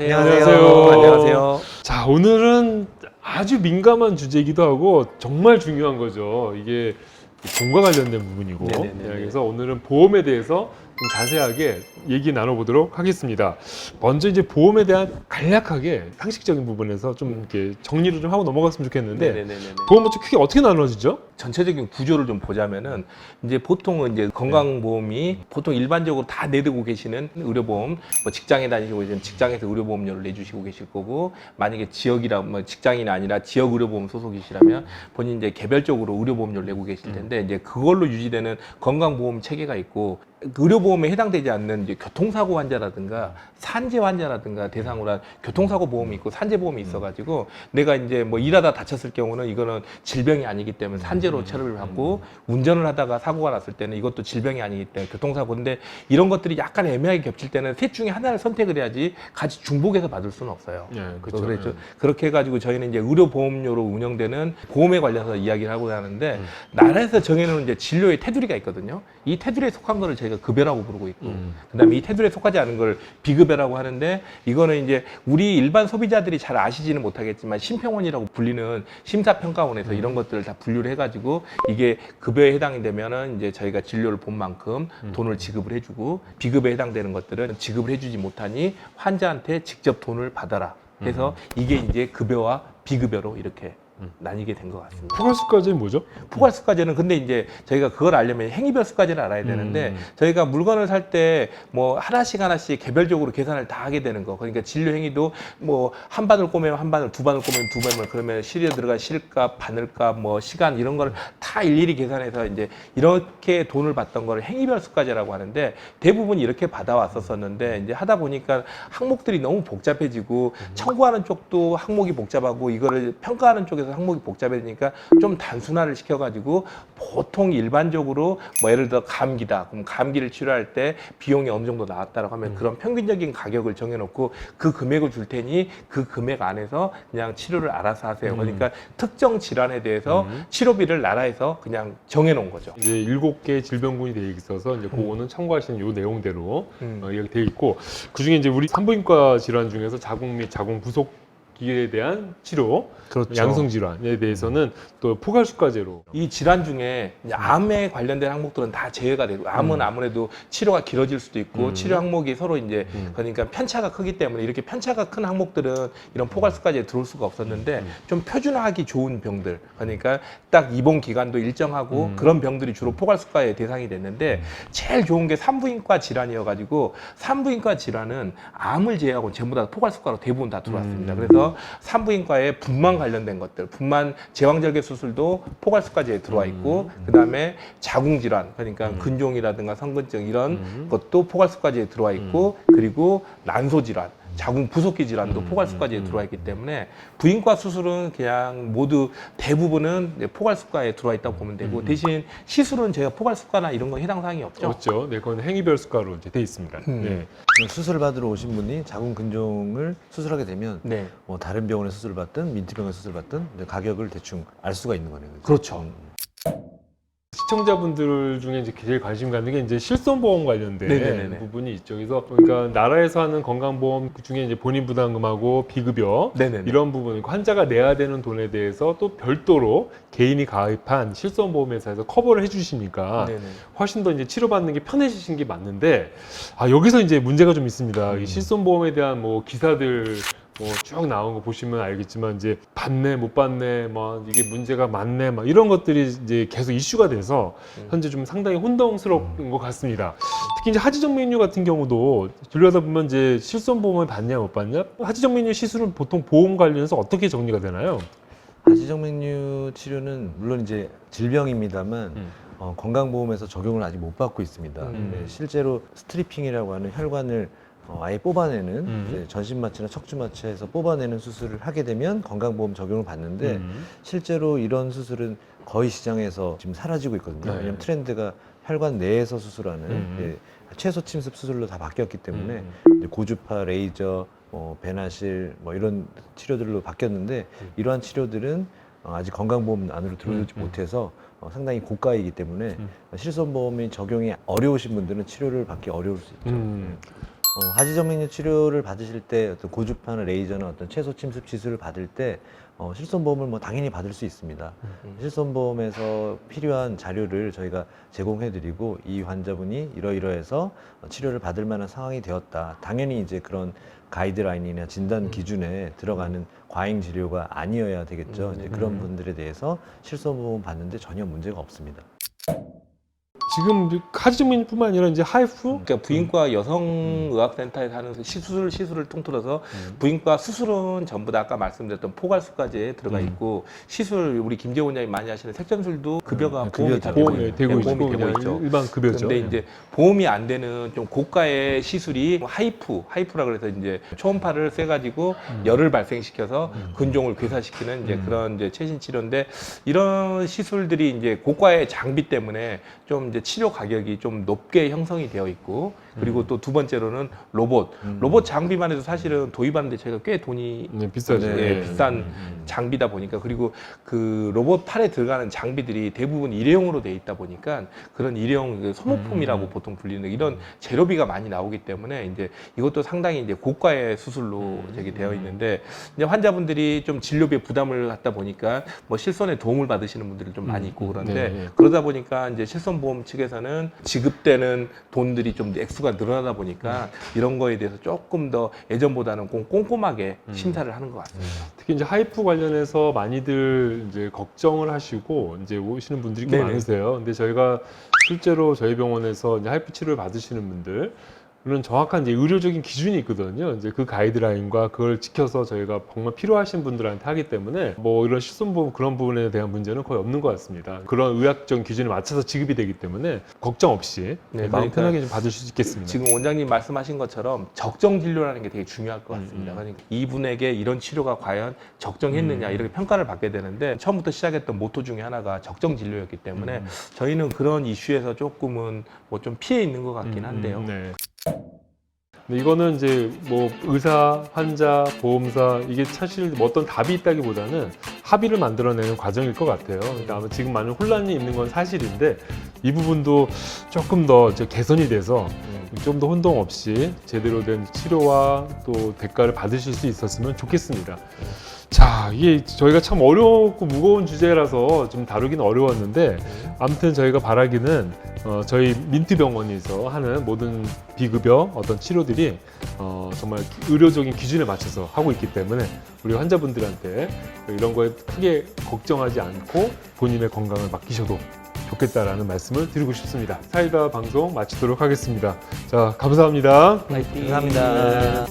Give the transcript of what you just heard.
안녕하세요. 안녕하세요. 자, 오늘은 아주 민감한 주제이기도 하고 정말 중요한 거죠. 이게 돈과 관련된 부분이고. 네네네네. 네, 그래서 오늘은 보험에 대해서 좀 자세하게 얘기 나눠보도록 하겠습니다. 먼저 이제 보험에 대한 간략하게 상식적인 부분에서 좀 이렇게 정리를 좀 하고 넘어갔으면 좋겠는데 네네네네. 보험 먼저 크게 어떻게 나눠지죠? 전체적인 구조를 좀 보자면은 이제 보통은 이제 건강보험이 보통 일반적으로 다 내두고 계시는 의료보험, 뭐 직장에 다니시고 이제 직장에서 의료보험료를 내주시고 계실 거고 만약에 지역이라 뭐 직장이 아니라 지역 의료보험 소속이시라면 본인 이제 개별적으로 의료보험료를 내고 계실 텐데 이제 그걸로 유지되는 건강보험 체계가 있고 그 의료보험에 해당되지 않는 이제 교통사고 환자라든가 산재 환자라든가 대상으로 한 교통사고 보험이 있고 산재 보험이 있어가지고 내가 이제 뭐 일하다 다쳤을 경우는 이거는 질병이 아니기 때문에 산재로 처리를 받고 운전을 하다가 사고가 났을 때는 이것도 질병이 아니기 때문에 교통사고인데 이런 것들이 약간 애매하게 겹칠 때는 셋 중에 하나를 선택을 해야지 같이 중복해서 받을 수는 없어요. 네, 그렇죠 그렇게 해가지고 저희는 이제 의료보험료로 운영되는 보험에 관련해서 이야기를 하고 하는데 음. 나라에서 정해놓은 이제 진료의 테두리가 있거든요. 이 테두리에 속한 거를 저희 가 급여라고 부르고 있고. 음. 그다음에 이 테두리에 속하지 않은 걸 비급여라고 하는데 이거는 이제 우리 일반 소비자들이 잘 아시지는 못하겠지만 심평원이라고 불리는 심사평가원에서 이런 것들을 다 분류를 해가지고 이게 급여에 해당이 되면은 이제 저희가 진료를 본 만큼 돈을 지급을 해주고 비급여에 해당되는 것들은 지급을 해주지 못하니 환자한테 직접 돈을 받아라. 해서 이게 이제 급여와 비급여로 이렇게 나뉘게 된 것 같습니다. 포괄수까지는 뭐죠? 포괄수까지는 근데 이제 저희가 그걸 알려면 행위별 수까지를 알아야 되는데 음. 저희가 물건을 살 때 뭐 하나씩 하나씩 개별적으로 계산을 다 하게 되는 거 그러니까 진료 행위도 뭐 한 바늘 꼬매면 한 바늘 두 바늘 꼬매면 두 바늘 그러면 실에 들어간 실값 바늘값 뭐 시간 이런 거를 다 일일이 계산해서 이제 이렇게 돈을 받던 거를 행위별 수까지라고 하는데 대부분 이렇게 받아왔었었는데 이제 하다 보니까 항목들이 너무 복잡해지고 청구하는 쪽도 항목이 복잡하고 이거를 평가하는 쪽에서 항목이 복잡해지니까 좀 단순화를 시켜가지고 보통 일반적으로 뭐 예를 들어 감기다. 그럼 감기를 치료할 때 비용이 어느 정도 나왔다라고 하면 그런 평균적인 가격을 정해놓고 그 금액을 줄 테니 그 금액 안에서 그냥 치료를 알아서 하세요. 그러니까 특정 질환에 대해서 치료비를 나라에서 그냥 정해놓은 거죠. 이제 일곱 개 질병군이 되어 있어서 이제 그거는 참고하시는 요 내용대로 음. 어, 이렇게 되어 있고 그 중에 이제 우리 산부인과 질환 중에서 자궁 및 자궁 부속 기에 대한 치료, 그렇죠. 양성 질환에 대해서는 또 포괄수과제로 이 질환 중에 이제 암에 관련된 항목들은 다 제외가 되고 암은 아무래도 치료가 길어질 수도 있고 음. 치료 항목이 서로 이제 음. 그러니까 편차가 크기 때문에 이렇게 편차가 큰 항목들은 이런 포괄수까지 들어올 수가 없었는데 좀 표준화하기 좋은 병들 그러니까 딱 입원 기간도 일정하고 음. 그런 병들이 주로 포괄수과의 대상이 됐는데 제일 좋은 게 산부인과 질환이어가지고 산부인과 질환은 암을 제외하고 전부 다 포괄수과로 대부분 다 들어왔습니다. 음. 그래서 산부인과에 분만 관련된 것들, 분만 제왕절개 수술도 포괄수까지에 들어와 있고 음. 그다음에 자궁 질환 그러니까 음. 근종이라든가 성근증 이런 음. 것도 포괄수까지에 들어와 있고 그리고 난소 질환 자궁 부속기 질환도 음, 포괄수까지에 음, 들어와 있기 때문에 부인과 수술은 그냥 모두 대부분은 이제 포괄수과에 들어와 있다고 보면 되고 음. 대신 시술은 제가 포괄수과나 이런 건 해당 사항이 없죠. 없죠. 네, 그건 행위별 수과로 이제 돼 있습니다. 음. 네. 수술 받으러 오신 분이 자궁 근종을 수술하게 되면 네. 뭐 다른 병원에 수술 받든 민트병에 수술 받든 이제 가격을 대충 알 수가 있는 거네요. 그렇죠. 음. 시청자분들 중에 이제 제일 관심 갖는 게 이제 실손보험 관련된 네네네네. 부분이 있죠. 그래서 그러니까 나라에서 하는 건강보험 그 중에 이제 본인 부담금하고 비급여 네네. 이런 부분 환자가 내야 되는 돈에 대해서 또 별도로 개인이 가입한 실손보험회사에서 커버를 해주시니까 네네. 훨씬 더 이제 치료받는 게 편해지신 게 맞는데 아 여기서 이제 문제가 좀 있습니다. 이 실손보험에 대한 뭐 기사들 뭐 쭉 나온 거 보시면 알겠지만 이제 받네 못 받네 뭐 이게 문제가 많네 막 이런 것들이 이제 계속 이슈가 돼서 현재 좀 상당히 혼동스러운 것 같습니다. 특히 이제 하지정맥류 같은 경우도 진료하다 보면 이제 실손 보험을 받냐 못 받냐 하지정맥류 시술은 보통 보험 관련해서 어떻게 정리가 되나요? 하지정맥류 치료는 물론 이제 질병입니다만 음. 어, 건강보험에서 적용을 아직 못 받고 있습니다. 음. 네, 실제로 스트리핑이라고 하는 혈관을 어, 아예 뽑아내는 음. 이제 전신마취나 척추마취에서 뽑아내는 수술을 하게 되면 건강보험 적용을 받는데 음. 실제로 이런 수술은 거의 시장에서 지금 사라지고 있거든요. 네. 왜냐하면 트렌드가 혈관 내에서 수술하는 음. 예, 최소 침습 수술로 다 바뀌었기 때문에 음. 고주파 레이저, 뭐 배나실 뭐 이런 치료들로 바뀌었는데 이러한 치료들은 어, 아직 건강보험 안으로 들어오지 음, 음. 못해서 어, 상당히 고가이기 때문에 음. 실손보험이 적용이 어려우신 분들은 치료를 받기 어려울 수 있죠. 음. 어, 하지정맥류 치료를 받으실 때 어떤 고주파나 레이저나 어떤 최소 침습 치수를 받을 때 어, 실손보험을 뭐 당연히 받을 수 있습니다. 실손보험에서 필요한 자료를 저희가 제공해드리고 이 환자분이 이러이러해서 어, 치료를 받을 만한 상황이 되었다. 당연히 이제 그런 가이드라인이나 진단 기준에 들어가는 과잉 진료가 아니어야 되겠죠. 이제 그런 분들에 대해서 실손보험 받는데 전혀 문제가 없습니다. 지금 하지증민뿐만 아니라 이제 하이프 그러니까 부인과 여성의학센터에서 하는 시술 시술을 통틀어서 음. 부인과 수술은 전부 다 아까 말씀드렸던 포괄수까지 들어가 음. 있고 시술 우리 김재 원장님 많이 하시는 색전술도 급여가 음, 보험이 급여 다 되고 보험이 있고, 되고 네, 있고 보험이 되고 그냥 있죠. 일반 급여죠. 근데 이제 보험이 안 되는 좀 고가의 시술이 하이프, 하이프라 그래서 이제 초음파를 쐬가지고 열을 발생시켜서 근종을 괴사시키는 이제 음. 그런 이제 최신 치료인데 이런 시술들이 이제 고가의 장비 때문에 좀 이제 치료 가격이 좀 높게 형성이 되어 있고 그리고 또 두 번째로는 로봇, 음. 로봇 장비만 해도 사실은 도입하는데 저희가 꽤 돈이 네, 비싸죠. 네, 예. 비싼 음. 장비다 보니까 그리고 그 로봇 팔에 들어가는 장비들이 대부분 일회용으로 돼 있다 보니까 그런 일회용 그 소모품이라고 음. 보통 불리는 이런 재료비가 많이 나오기 때문에 이제 이것도 상당히 이제 고가의 수술로 음. 저기 되어 있는데 이제 환자분들이 좀 진료비에 부담을 갖다 보니까 뭐 실손에 도움을 받으시는 분들이 좀 많이 있고 그런데 네, 네. 그러다 보니까 이제 실손보험 측에서는 지급되는 돈들이 좀 액수가 늘어나다 보니까 이런 거에 대해서 조금 더 예전보다는 좀 꼼꼼하게 음. 심사를 하는 것 같습니다. 특히 이제 하이프 관련해서 많이들 이제 걱정을 하시고 이제 오시는 분들이 꽤 네네. 많으세요. 근데 저희가 실제로 저희 병원에서 이제 하이프 치료를 받으시는 분들 그런 정확한 이제 의료적인 기준이 있거든요. 이제 그 가이드라인과 그걸 지켜서 저희가 정말 필요하신 분들한테 하기 때문에 뭐 이런 실손보험 그런 부분에 대한 문제는 거의 없는 것 같습니다. 그런 의학적 기준에 맞춰서 지급이 되기 때문에 걱정 없이 네, 마음 그러니까 편하게 좀 받으실 수 있겠습니다. 지금 원장님 말씀하신 것처럼 적정 진료라는 게 되게 중요할 것 같습니다. 음, 음. 그러니까 이분에게 이런 치료가 과연 적정했느냐 음. 이렇게 평가를 받게 되는데 처음부터 시작했던 모토 중에 하나가 적정 진료였기 때문에 음. 저희는 그런 이슈에서 조금은 뭐 좀 피해 있는 것 같긴 한데요. 음, 네. 근데 이거는 이제 뭐 의사, 환자, 보험사 이게 사실 뭐 어떤 답이 있다기보다는 합의를 만들어내는 과정일 것 같아요. 그러니까 아마 지금 많은 혼란이 있는 건 사실인데 이 부분도 조금 더 이제 개선이 돼서 좀 더 혼동 없이 제대로 된 치료와 또 대가를 받으실 수 있었으면 좋겠습니다. 자, 이게 저희가 참 어렵고 무거운 주제라서 좀 다루기는 어려웠는데 아무튼 저희가 바라기는 어, 저희 민트병원에서 하는 모든 비급여 어떤 치료들이 어, 정말 의료적인 기준에 맞춰서 하고 있기 때문에 우리 환자분들한테 이런 거에 크게 걱정하지 않고 본인의 건강을 맡기셔도 좋겠다라는 말씀을 드리고 싶습니다. 사이다 방송 마치도록 하겠습니다. 자, 감사합니다. 파이팅. 감사합니다.